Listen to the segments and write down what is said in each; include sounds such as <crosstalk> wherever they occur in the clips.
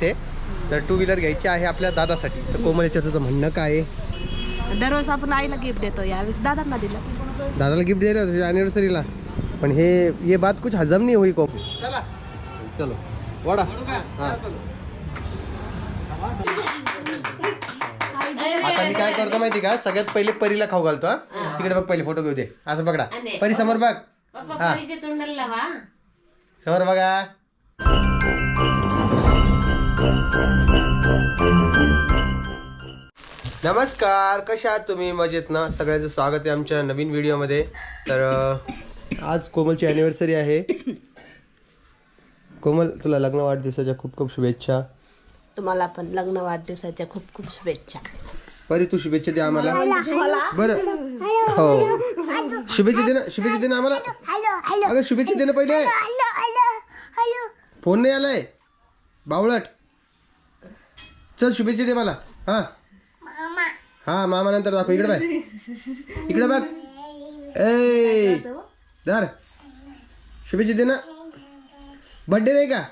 ते तर two wheeler घ्यायची आहे आपल्या दादासाठी. तर कोमल याच्यावर तुझं म्हणणं काय आहे? दररोज आपण आईला गिफ्ट देतो यावेळेस दादांना दिलं. दादाला गिफ्ट द्यायला तुझ्या अॅनिव्हर्सरीला पण हे ये बात कुछ हजम नाही होई को चलो. वडा. हा. आता मी काय करतो माहिती का? सगळ्यात पहिले परीला खाऊ घालतो हा? तिकडे बघ पहिले फोटो घेऊ दे. असं बघडा परी समोर बघ. पप्पा हा. परीचे तोंडाला लावा. समोर बघा. नमस्कार कशा आहात तुम्ही? मजेत ना? सगळ्यांचं स्वागत आहे आमच्या नवीन व्हिडिओमध्ये. तर अं, आज कोमलची अॅनिव्हर्सरी आहे. कोमल तुला लग्न वाढदिवसाच्या खूप खूप शुभेच्छा. तुम्हाला पण लग्न वाढदिवसाच्या खूप खूप शुभेच्छा. परी तू शुभेच्छा दे आम्हाला. बरं. हो. शुभेच्छा दे ना शुभेच्छा दे ना आम्हाला. अगं शुभेच्छा दे ना पहिले. फोन नाही आलाय. बावळट. चल शुभेच्छा दे मला. हा. हा मामा नंतर दाखव. इकडे बघ. इकडे बघ. ए धर. शुभेच्छा दे ना. बर्थडे नाही का?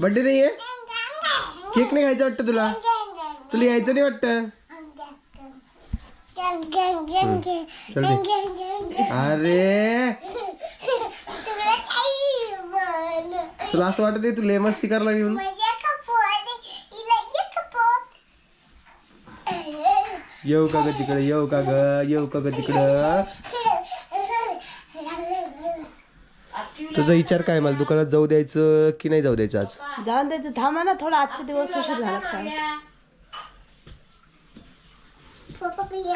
बर्थडे नाही आहे? केक नाही खायचा वाटतं तुला? तुला यायचं नाही वाटतं. अरे. तुला असं वाटत तू लय मस्ती करायला येऊन येऊ का ग तिकडे येऊ का ग येऊ का ग तिकडं? तुझा विचार काय मला दुकानात जाऊ द्यायचं की नाही जाऊ द्यायचं आज? जाऊन द्यायचं थांबा ना थोडा आजचे दिवस उशीर झाला काय?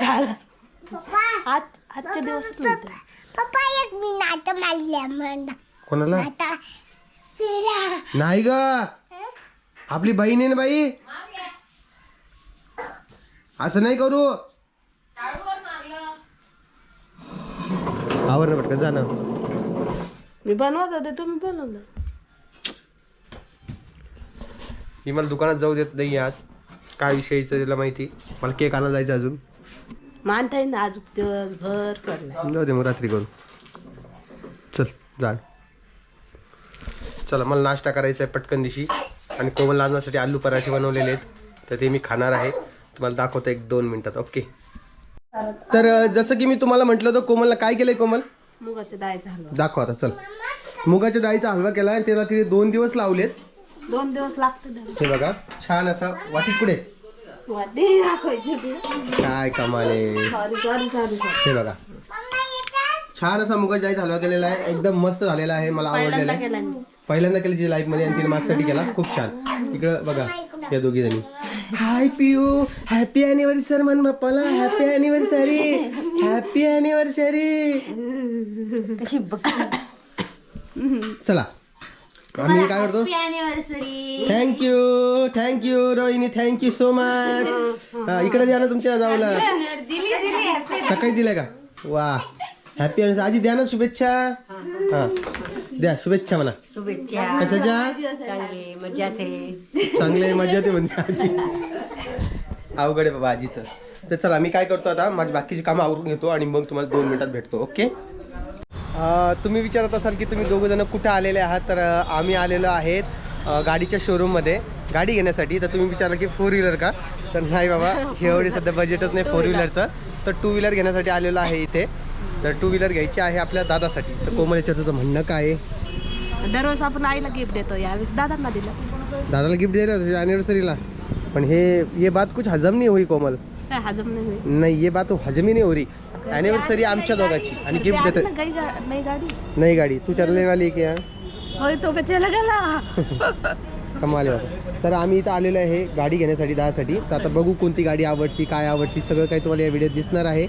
काय? आज आजचे दिवसच नव्हते. पप्पा एक मी नाटक मारल्या म्हणा. कोणाला? आता तुला. नाही ग. आपली बहीण आहे ना बाई? असं नाही करू. आवर ना पटकन जा ना. मी बनवत होते तुम्ही बनवलं. ही मला दुकानात जाऊ देत नाही आज. काय विषयीचं तिला माहिती? मला केक आणायला जायचं अजून. मानता येईल ना आज दिवसभर करणार. जाऊ दे मग रात्री करू. चल जा चला मला नाश्ता करायचा आहे पटकन दिशी. आणि कोमल लाजण्यासाठी आलू पराठे बनवलेले आहेत. तर ते मी खाणार आहे. तुम्हाला दाखवतो एक दोन मिनिटात ओके? तर जसं की मी तुम्हाला म्हटलं होतं कोमलला काय केलंय कोमल? मुगाचे डाळ झालं दाखव आता चल. मुगाच्या डाळीचा हलवा केला आणि त्याला तिने दोन दिवस लावलेत. दोन दिवस लागते त्याला. हे बघा छान असा पुढे. वाटी होती. काय कमाले हे बघा. छान असा मुगाच्या डाळीचा हलवा केलेला आहे. एकदम मस्त झालेला आहे मला आवडलेला पहिल्यांदा आहे पहिल्यांदा केली जी लाईफमध्ये आणि तिने माझ्यासाठी केला. खूप छान. इकडं बघा या दोघी जणी. हाय पियू हॅपी अॅनिव्हर्सरी म्हण बाप्पाला हॅपी अॅनिव्हर्सरी हॅपी अॅनिव्हर्सरी कशी बघ चला. आम्ही काय करतो? Anniversary thank you thank you Rohini thank you so much इकडे द्या ना तुमच्या जाऊला. सकाळी दिल्या का? वा. हॅपी आजी द्या ना शुभेच्छा. हा. द्या शुभेच्छा म्हणा. शुभेच्छा. कशाच्या? चांगली मजा ते. चांगले मजा येते म्हणते आजी. अवघड आहे बाबा आजीचं. तर चला मी काय करतो आता माझी बाकीची कामं आवरून घेतो आणि मग तुम्हाला दोन मिनिटात भेटतो ओके? अं, तुम्ही विचारत असाल की तुम्ही दोघं जण कुठे आलेले आहात तर अं, आम्ही आलेलो आहेत अं, गाडीच्या शोरूममध्ये गाडी घेण्यासाठी तर तुम्ही विचारलं की फोर व्हीलर का? तर नाही बाबा एवढी सध्या बजेटच नाही फोर व्हीलरचं तर टू व्हीलर घेण्यासाठी आलेलो आहे इथे. तर टू व्हीलर घ्यायची आहे आपल्या दादासाठी. तर कोमल याच्यावर तुझं म्हणणं काय आहे? दररोज आपण आईला गिफ्ट देतो यावेळेस. दादांना दिलं. दादाला गिफ्ट द्यायला तुझ्या अॅनिव्हर्सरीला पण हे ये बात कुछ हजम नहीं हुई कोमल. काय हजम नाही होईल नाही ये बात हजम नहीं हो रही अॅनिव्हर्सरी आमच्या दोघांची. आणि गिफ्ट देत नाही गाडी. नाही गाडी. तू चलने वाली आहे की हा? होय तो कशाला गेला. कमाल आहे बाबा. तर आम्ही इथं आलेलो आहे गाडी घेण्यासाठी दहासाठी तर आता बघू कोणती गाडी आवडती काय आवडती सगळं काही तुम्हाला या व्हिडिओत दिसणार आहे.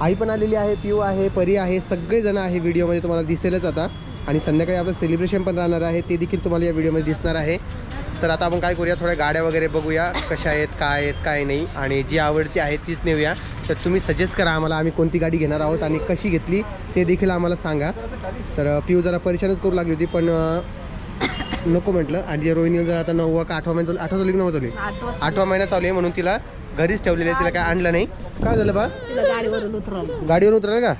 आई पण आलेली आहे पिऊ आहे परी आहे सगळेजण आहे व्हिडिओमध्ये तुम्हाला दिसेलच आता. आणि संध्याकाळी आपलं सेलिब्रेशन पण राहणार आहे ते देखील तुम्हाला या व्हिडिओमध्ये दिसणार आहे. तर आता आपण काय करूया थोड्या गाड्या वगैरे बघूया कशा आहेत काय आहेत काय नाही. आणि जी आवडती आहे तीच नेऊया. तर तुम्ही सजेस्ट करा आम्हाला आम्ही कोणती गाडी घेणार आहोत आणि कशी घेतली ते देखील आम्हाला सांगा. तर पिऊ जरा परेशानच करू लागली होती पण नको म्हटलं. आणि जे रोहिणी जर आता नववा का आठवा महिना चालू आठवा चालू की नववा चालू आठवा महिना चालू आहे म्हणून तिला घरीच ठेवलेलं आहे तिला काय आणलं नाही. काय झालं बा? तिला गाडीवरून उतरवलं. गाडीवर उतरलं का?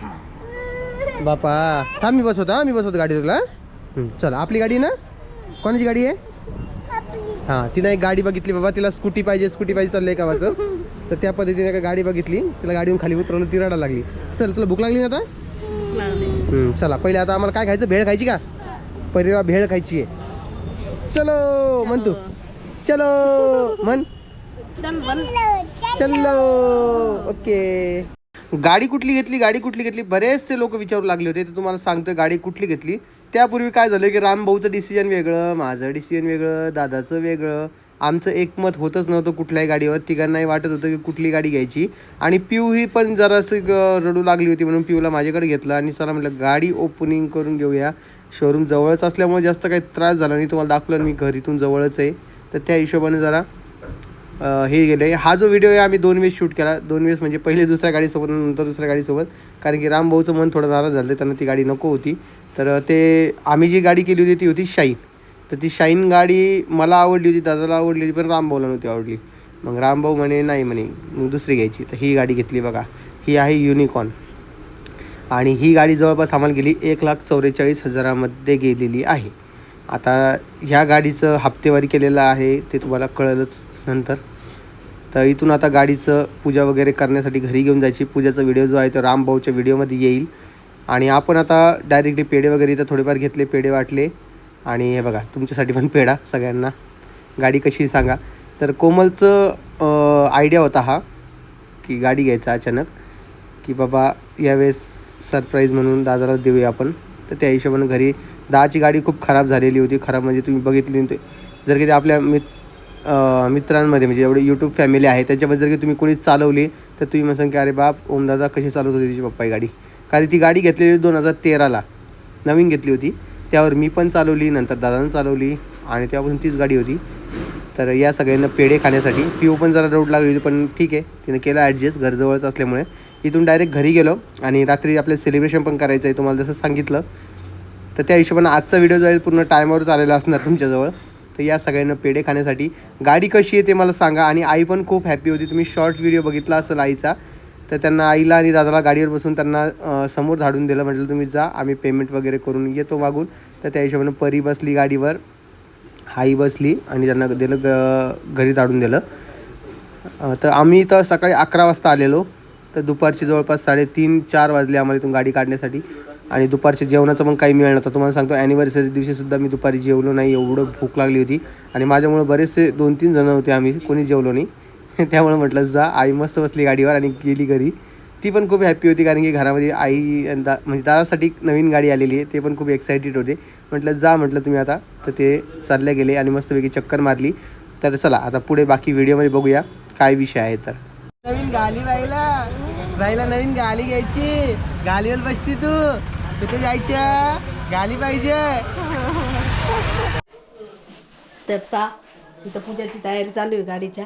बापा. थांब मी बसवतो हा मी बसवतो गाडीवर तुला चल आपली गाडी ना? कोणाची गाडी आहे? हां तिनं एक गाडी बघितली बाबा तिला स्कूटी पाहिजे स्कूटी पाहिजे चाललंय गावाचं तर त्या पद्धतीने एका गाडी बघितली तिला गाडीहून खाली उतरवलं ती रडायला लागली. चल तुला भूक लागली ना आता? चला पहिले आता आम्हाला काय खायचं? भेळ खायची का? पहिले भेळ खायची आहे. चलो म्हण तू. चलो म्हण चलो ओके. गाडी कुठली घेतली गाडी कुठली घेतली? बरेचसे लोक विचारू लागले होते तर तुम्हाला सांगतोय गाडी कुठली घेतली. त्यापूर्वी काय झालं की राम भाऊचं डिसिजन वेगळं माझं डिसिजन वेगळं दादाचं वेगळं. आमचं एकमत होतच नव्हतं कुठल्याही गाडीवर. तिघांनाही वाटत होतं की कुठली गाडी घ्यायची. आणि पिऊ ही पण जरासं रडू लागली होती म्हणून पिऊला माझ्याकडे घेतलं. आणि चला म्हटलं गाडी ओपनिंग करून घेऊया. शोरूम जवळच असल्यामुळे जास्त काही त्रास झाला नाही. तुम्हाला दाखवलं मी घर इथून जवळच आहे. तर त्या हिशोबाने जरा हे गेले. हा जो व्हिडिओ आहे आम्ही दोन वेळेस शूट केला. दोन वेळेस म्हणजे पहिले दुसऱ्या गाडीसोबत नंतर दुसऱ्या गाडीसोबत. कारण की रामभाऊचं मन थोडं नाराज झालं त्यांना ती गाडी नको होती. तर ते आम्ही जी गाडी केली होती ती होती शाईन. तर ती शाईन गाडी मला आवडली होती दादाला आवडली होती पण रामभाऊला नव्हती आवडली. मग रामभाऊ म्हणे नाही म्हणे मग दुसरी घ्यायची. तर ही गाडी घेतली बघा. ही आहे युनिकॉर्न आणि ही गाडी जवळपास आम्हाला गेली एक लाख चौवेचाळीस हजारामध्ये गेलेली आहे. आता ह्या गाडीचं हप्तेवारी केलेलं आहे ते तुम्हाला कळलंच. नंतर. तर इथून आता गाडीचं पूजा वगैरे करण्यासाठी घरी घेऊन जायची. पूजाचा व्हिडिओ जो आहे तो रामभाऊच्या व्हिडिओमध्ये येईल. आणि आपण आता डायरेक्टली पेढे वगैरे इथं थोडेफार घेतले पेढे वाटले. आणि हे बघा तुमच्यासाठी पण पेढा सगळ्यांना. गाडी कशी सांगा. तर कोमलचं आयडिया होता हा की गाडी घ्यायचा अचानक. की बाबा यावेळेस सरप्राईज म्हणून दादाला देऊया आपण. तर त्या हिशोबानं घरी दहाची गाडी खूप खराब झालेली होती. खराब म्हणजे तुम्ही बघितली नाही ते जर किती आपल्या मित मित्रांमध्ये म्हणजे एवढी यूट्यूब फॅमिली आहे त्याच्यामध्ये जर की तुम्ही कोणी चालवली तर तुम्ही म्हणसान की अरे बाप ओमदादा कशी चालवत होती तिची पप्पा ही गाडी? कारण ती गाडी घेतलेली होती दोन हजार तेराला नवीन घेतली होती. त्यावर मी पण चालवली नंतर दादानं चालवली आणि तेव्हापासून तीच गाडी होती. तर या सगळ्यांना पेढे खाण्यासाठी पी ओ पण जरा रोड लागली होती पण ठीक आहे तिनं केलं ॲडजस्ट घरजवळच असल्यामुळे. इथून डायरेक्ट घरी गेलो आणि रात्री आपल्याला सेलिब्रेशन पण करायचं आहे तुम्हाला जसं सांगितलं. तर त्या हिशोबानं आजचा व्हिडिओ जो आहे पूर्ण टायमावरच आलेला असणार तुमच्याजवळ. तर या सगळ्यांना पेढे खाण्यासाठी. गाडी कशी आहे ते मला सांगा. आणि आई पण खूप हॅपी होती. तुम्ही शॉर्ट व्हिडिओ बघितला असेल आईचा. तर त्यांना आईला आणि दादाला गाडीवर बसून त्यांना समोर धाडून दिलं. म्हटलं तुम्ही जा. आम्ही पेमेंट वगैरे करून येतो मागून. तर त्या हिशोबानं परी बसली गाडीवर. आई बसली आणि त्यांना दिलं ग घरी धाडून दिलं. तर आम्ही तर सकाळी अकरा वाजता आलेलो. तर दुपारची जवळपास साडेतीन चार वाजले आम्हाला इथून गाडी काढण्यासाठी. आणि दुपारच्या जेवणाचं पण काही मिळणार नव्हतं तुम्हाला सांगतो ॲनिव्हर्सरी दिवशीसुद्धा मी दुपारी जेवलो नाही एवढं भूक लागली होती. आणि माझ्यामुळे बरेचसे दोन तीन जणं होते आम्ही कोणी जेवलो नाही. <laughs> त्यामुळे म्हटलं जा आई मस्त बसली गाडीवर आणि गेली घरी. ती पण खूप हॅप्पी होती कारण की घरामध्ये आई आणि दा म्हणजे दादासाठी नवीन गाडी आलेली आहे ते पण खूप एक्सायटेड होते. म्हटलं जा म्हटलं तुम्ही आता. तर ते चालले गेले आणि मस्तपैकी चक्कर मारली. तर चला आता पुढे बाकी व्हिडिओमध्ये बघूया काय विषय आहे तर. नवीन गाली बाईला बाईला नवीन गाली घ्यायची. गालीवर बसती तू. कुठे जायच्या गाली पाहिजे. तर पा इथं पूजाची तयारी चालू आहे गाडीच्या.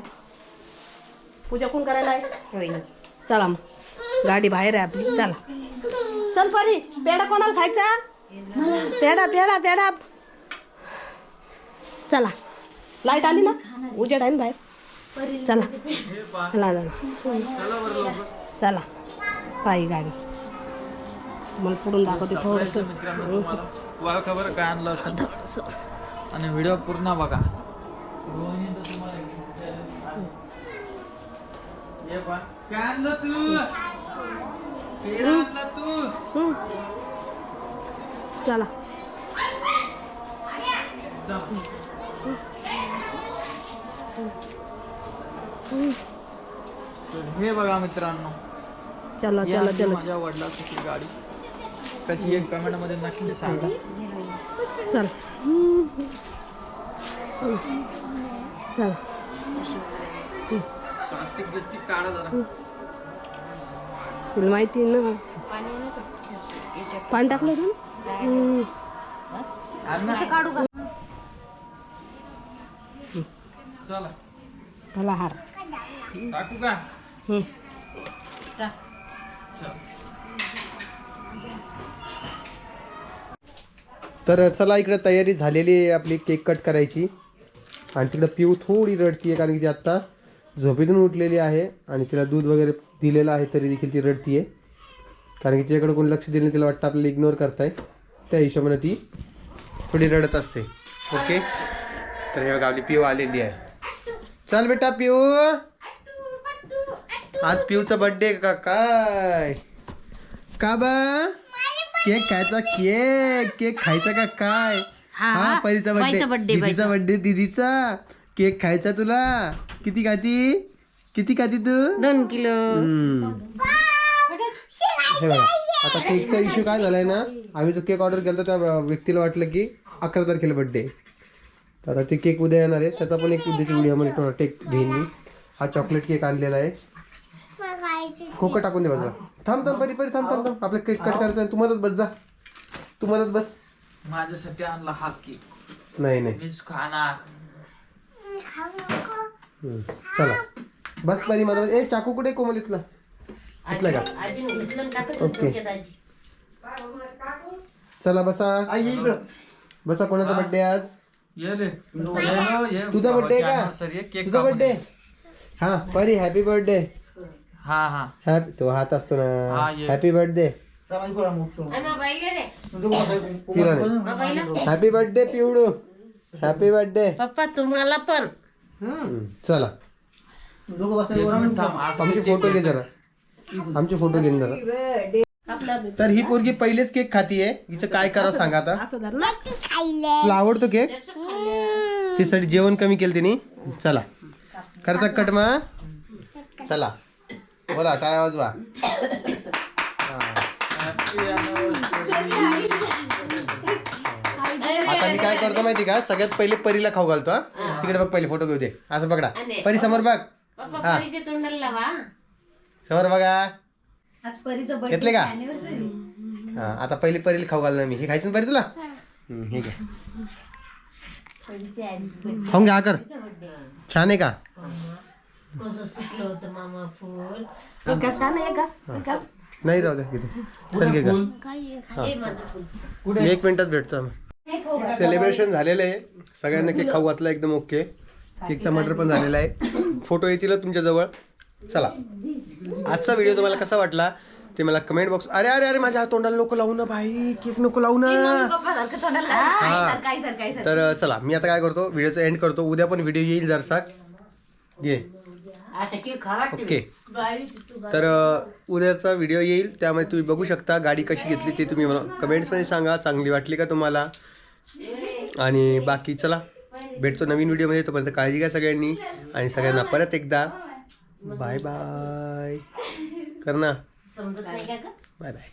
पूजा कोण करायला आहे? चला मग. गाडी बाहेर आहे आपली. चला. चल परी पेढा कोणाला खायचा? पेढा पेढा पेढा. चला. लाइट आली ना? उजेड आहे ना बाहेर? चला. चला चला. चला. पायी गाडी. मला पुढून दाखवते थोडस मित्रांनो तुम्हाला बघा खबर काय आणलं असेल? आणि व्हिडिओ पूर्ण बघा. काय आणलं तू? तू? चला. हे बघा मित्रांनो. चला चला चला. माझ्या वडिलाची गाडी. कशी एक कमेंटमध्ये नक्की सांगा. चल. चला. काढा तुला माहिती आहे ना. पाणी टाकलं तू ना. चला. चला हार. टाकू का? तर चला इकडे तयारी झालेली आहे आपली केक कट करायची. आणि तिकडं पिऊ थोडी रडती आहे कारण की ती आत्ता झोपेतून उठलेली आहे आणि तिला दूध वगैरे दिलेलं आहे तरी देखील ती रडती आहे कारण की तिच्याकडे कोणी लक्ष दिलं तिला वाटतं आपल्याला इग्नोर करताय. त्या हिशोबाने ती थोडी रडत असते. ओके? तर हे बघा आपली पिऊ आलेली आहे. चल बेटा पिऊ. आज पिऊचा बर्थडे का? काय? का बा? केक खायचा केक केक खायचा का काय? हा, परीचा बर्थडे दीदीचा बर्थडे दीदीचा. केक खायचा तुला? किती खाती? किती खाती तू? दोन किलो. हे बघा आता केकचा इश्यू काय झालाय ना आम्ही जो केक ऑर्डर केला त्या व्यक्तीला वाटलं की अकरा तारखेला बर्थडे तर आता ते केक उद्या येणार आहे. त्याचा पण एक उद्याची व्हिडिओमध्ये टेक घेईन मी. हा चॉकलेट केक आणलेला आहे. खोकं टाकून दे बाजूला थांब थांब परी परी थांब थांब थांब. आपलं केक कट करायचं आहे. तू मदत बस जा. तू मदत बस. माझ्यासाठी आणला हा केक. नाही नाही. मीच खाणार. हम्म. चला. बस परी मदत. ए चाकू कुठे कोमल इथला इथला का? टाकत ओके. आजी. चला बसा. बसा कोणाचा बर्थडे आज? ये ले ये लो, ये. तुझा बर्थडे का? केक तुझा बर्थडे. हा परी हॅपी बर्थडे हा हा. हॅपी तो हात असतो हा, ना ये. हॅपी बर्थडे तिला नाही हॅपी बर्थडे पिवडू हॅपी बर्थडे पप्पा तुम्हाला पण. चला. आमचे फोटो घे जरा. आमचे फोटो घे ना जरा तर ही पोरगी पहिलेच केक खातीये हिचं काय करावं सांगा आता. तुला आवडतो केक तिसाठी जेवण कमी केलं तिने. चला. खर्चा कट मा. चला. बोला टाळ्या वाजवा. आता मी काय करतो माहिती का? सगळ्यात पहिले परीला खाऊ घालतो हा. तिकडे बघ पहिले फोटो घेऊ दे. असं पकडा. परी समोर बघ. पप्पा हा. परीचे तोंडाला लावा. समोर बघा. आज परीचं birthday घेतले का? anniversary. हा आता पहिले परीला खाऊ घालणार मी. हे खायचं ना परी तुला? हम्म, हे घ्या परीचे birthday. खाऊन घ्या कर. birthday. छान आहे का? कसं सुकलं होतं मामा फुल एक घास खा ना एक घास एक घास नाही राहू दे किती चल घे का हे माझं फुल मी एक मिनिटात भेटतो आम्ही. सेलिब्रेशन झालेलं आहे. सगळ्यांना केक खाऊ घातला एकदम ओके केकचा मर्डर पण झालेला आहे. फोटो येतील तुमच्या जवळ. चला. आजचा व्हिडिओ तुम्हाला कसा वाटला ते मला कमेंट बॉक्स अरे अरे अरे माझ्या तोंडाला नको लावू ना भाई केक नको लावू ना. तोंडाला तर चला मी आता काय करतो व्हिडिओचा एंड करतो. उद्या पण व्हिडिओ येईल जरसा. घे वाटते ओके. तर उद्याचा व्हिडिओ येईल त्यामध्ये तुम्ही बघू शकता गाडी कशी घेतली ते तुम्ही मला कमेंट्समध्ये सांगा चांगली वाटली का तुम्हाला? आणि बाकी चला भेटतो नवीन व्हिडिओमध्ये तोपर्यंत काळजी घ्या सगळ्यांनी आणि सगळ्यांना परत एकदा बाय बाय कर ना. Bye bye